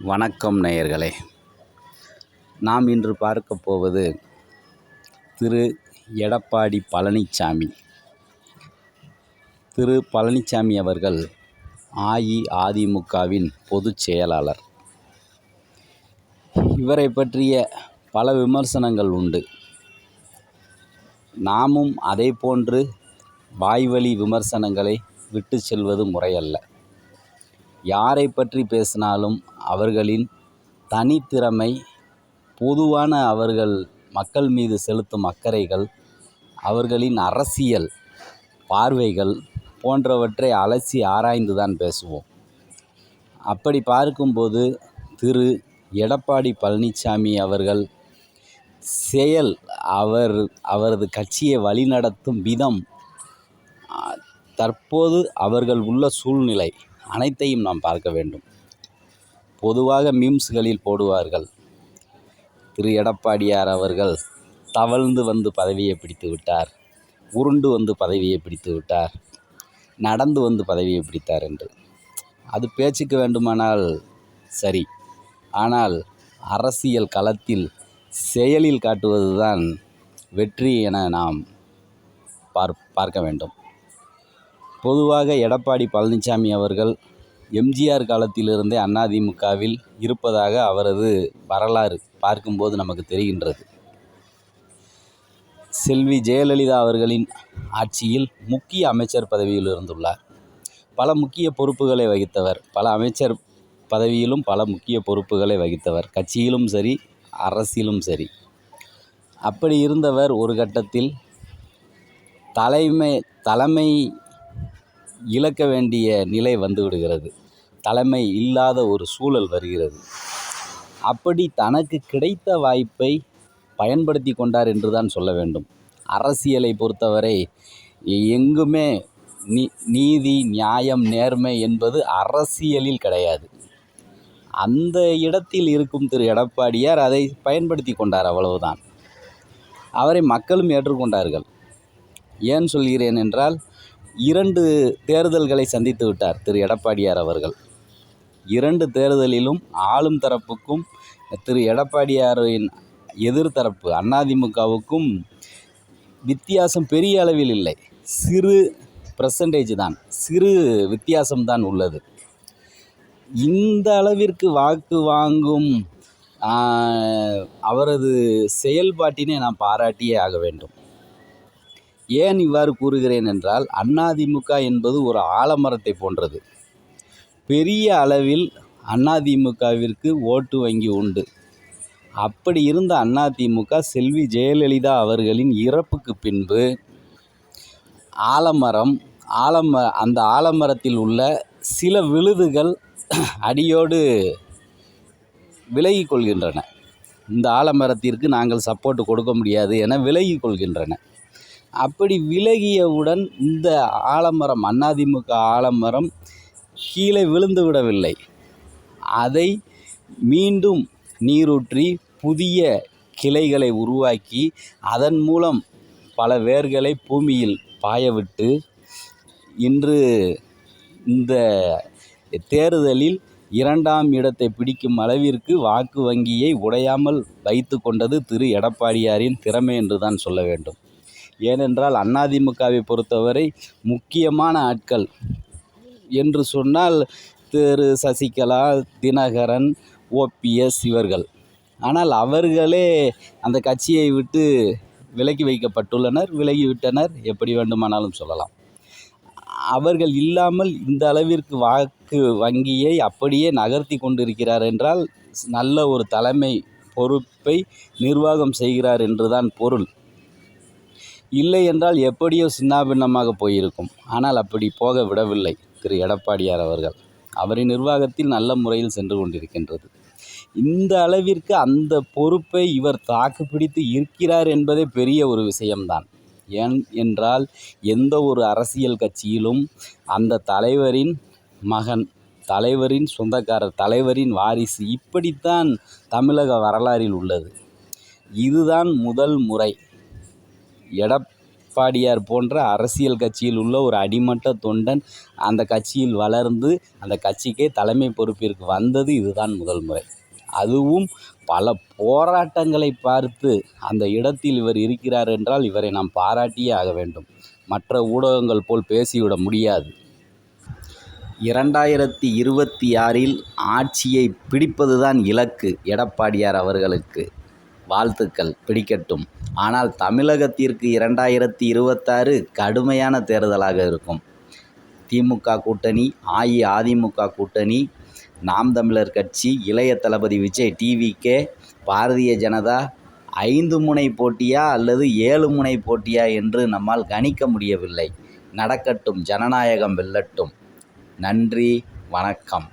வணக்கம் நேயர்களே. நாம் இன்று பார்க்க போவது திரு எடப்பாடி பழனிசாமி திரு பழனிசாமி அவர்கள் அஇஅதிமுகவின் பொதுச் செயலாளர். இவரை பற்றிய பல விமர்சனங்கள் உண்டு. நாமும் அதே போன்று வாய்வழி விமர்சனங்களை விட்டு செல்வது முறையல்ல. யாரை பற்றி பேசினாலும் அவர்களின் தனித்திறமை பொதுவான அவர்கள் மக்கள் மீது செலுத்தும் அக்கறைகள் அவர்களின் அரசியல் பார்வைகள் போன்றவற்றை அலசி ஆராய்ந்து தான் பேசுவோம். அப்படி பார்க்கும்போது திரு. எடப்பாடி பழனிசாமி அவர்கள் செயல் அவர் அவரது கட்சியை வழிநடத்தும் விதம் தற்போது அவர்கள் உள்ள சூழ்நிலை அனைத்தையும் நாம் பார்க்க வேண்டும். பொதுவாக மீம்ஸ்களில் போடுவார்கள். திரு எடப்பாடியார் அவர்கள் தவழ்ந்து வந்து பதவியை பிடித்து விட்டார். உருண்டு வந்து பதவியை பிடித்து விட்டார். நடந்து வந்து பதவியை பிடித்தார் என்று. அது பேச்சுக்கு வேண்டுமானால் சரி. ஆனால் அரசியல் களத்தில் செயலில் காட்டுவதுதான் வெற்றி என நாம் பார் பார்க்க வேண்டும். பொதுவாக எடப்பாடி பழனிசாமி அவர்கள் எம்ஜிஆர் காலத்திலிருந்தே அதிமுகவில் இருப்பதாக அவரது வரலாறு பார்க்கும்போது நமக்கு தெரிகின்றது. செல்வி ஜெயலலிதா அவர்களின் ஆட்சியில் முக்கிய அமைச்சர் பதவியில் இருந்துள்ளார். பல முக்கிய பொறுப்புகளை வகித்தவர். பல அமைச்சர் பதவியிலும் பல முக்கிய பொறுப்புகளை வகித்தவர். கட்சியிலும் சரி அரசியலும் சரி. அப்படி இருந்தவர் ஒரு கட்டத்தில் தலைமை தலைமை இழக்க வேண்டிய நிலை வந்துவிடுகிறது தலைமை இல்லாத ஒரு சூழல் வருகிறது. அப்படி தனக்கு கிடைத்த வாய்ப்பை பயன்படுத்தி கொண்டார் என்று தான் சொல்ல வேண்டும். அரசியலை பொறுத்தவரை எங்குமே நீ நீதி நியாயம் நேர்மை என்பது அரசியலில் கிடையாது. அந்த இடத்தில் இருக்கும் திரு எடப்பாடியார் அதை பயன்படுத்தி கொண்டார் அவ்வளவுதான். அவரை மக்களும் ஏற்றுக்கொண்டார்கள். ஏன் சொல்கிறேன் என்றால் இரண்டு தேர்தல்களை சந்தித்து விட்டார் திரு எடப்பாடியார் அவர்கள். இரண்டு தேர்தலிலும் ஆளும் தரப்புக்கும் திரு எடப்பாடியாரின் எதிர்த்தரப்பு அதிமுகவுக்கும் வித்தியாசம் பெரிய அளவில் இல்லை. சிறு பர்சன்டேஜ் தான் சிறு வித்தியாசம்தான் உள்ளது. இந்த அளவிற்கு வாக்கு வாங்கும் அவரது செயல்பாட்டினை நாம் பாராட்டியே ஆக வேண்டும். ஏன் இவ்வாறு கூறுகிறேன் என்றால் அதிமுக என்பது ஒரு ஆலமரத்தை போன்றது. பெரிய அளவில் அதிமுகவிற்கு ஓட்டு வங்கி உண்டு. அப்படி இருந்த அதிமுக செல்வி ஜெயலலிதா அவர்களின் இறப்புக்கு பின்பு ஆலமரம் ஆலம அந்த ஆலமரத்தில் உள்ள சில விழுதுகள் அடியோடு விலகிக் கொள்கின்றன. இந்த ஆலமரத்திற்கு நாங்கள் சப்போர்ட் கொடுக்க முடியாது என விலகி கொள்கின்றன. அப்படி விலகியவுடன் இந்த ஆலமரம் அதிமுக ஆலமரம் கீழே விழுந்து விடவில்லை. அதை மீண்டும் நீரூற்றி புதிய கிளைகளை உருவாக்கி அதன் மூலம் பல வேர்களை பூமியில் பாயவிட்டு இன்று இந்த தேர்தலில் இரண்டாம் இடத்தை பிடிக்கும் அளவிற்கு வாக்கு வங்கியை உடையாமல் வைத்து கொண்டது திரு. எடப்பாடியாரின் திறமை என்று தான் சொல்ல வேண்டும். ஏனென்றால் அதிமுகவை பொறுத்தவரை முக்கியமான ஆட்கள். என்று சொன்னால் திரு சசிகலா தினகரன் ஓபிஎஸ் இவர்கள். ஆனால் அவர்களே அந்த கட்சியை விட்டு விலக்கி வைக்கப்பட்டுள்ளனர். விலகிவிட்டனர் எப்படி வேண்டுமானாலும் சொல்லலாம். அவர்கள் இல்லாமல் இந்த அளவிற்கு வாக்கு வங்கியை அப்படியே நகர்த்தி கொண்டிருக்கிறார் என்றால் நல்ல ஒரு தலைமை பொறுப்பை நிர்வாகம் செய்கிறார் என்றுதான் பொருள். இல்லை என்றால் எப்படியோ சின்னாபின்னமாக போயிருக்கும். ஆனால் அப்படி போக விடவில்லை திரு. எடப்பாடியார் அவர்கள். அவரின் நிர்வாகத்தில் நல்ல முறையில் சென்று கொண்டிருக்கின்றது. இந்த அளவிற்கு அந்த பொறுப்பை இவர் தாக்கு பிடித்து இருக்கிறார் என்பதே பெரிய ஒரு விஷயம்தான். ஏன் என்றால் எந்த ஒரு அரசியல் கட்சியிலும் அந்த தலைவரின் மகன் தலைவரின் சொந்தக்காரர் தலைவரின் வாரிசு இப்படித்தான் தமிழக வரலாறில் உள்ளது. இதுதான் முதல் முறை. எடப்பாடியார் போன்ற அரசியல் கட்சியில் உள்ள ஒரு அடிமட்ட தொண்டன் அந்த கட்சியில் வளர்ந்து அந்த கட்சிக்கே தலைமை பொறுப்பிற்கு வந்தது இதுதான் முதல் முறை. அதுவும் பல போராட்டங்களை பார்த்து அந்த இடத்தில் இவர் இருக்கிறார் என்றால் இவரை நாம் பாராட்டியே ஆக வேண்டும். மற்ற ஊடகங்கள் போல் பேசிவிட முடியாது. இரண்டாயிரத்தி இருபத்தி ஆறில் ஆட்சியை பிடிப்பதுதான் இலக்கு எடப்பாடியார் அவர்களுக்கு. வாழ்த்துக்கள். பிடிக்கட்டும். ஆனால் தமிழகத்திற்கு இரண்டாயிரத்தி இருபத்தாறு கடுமையான தேர்தலாக இருக்கும். திமுக கூட்டணி அஇஅதிமுக கூட்டணி நாம் தமிழர் கட்சி இளைய தளபதி விஜய் டிவிகே பாரதிய ஜனதா ஐந்து முனை போட்டியா அல்லது ஏழு முனை போட்டியா என்று நம்மால் கணிக்க முடியவில்லை. நடக்கட்டும். ஜனநாயகம் வெல்லட்டும். நன்றி. வணக்கம்.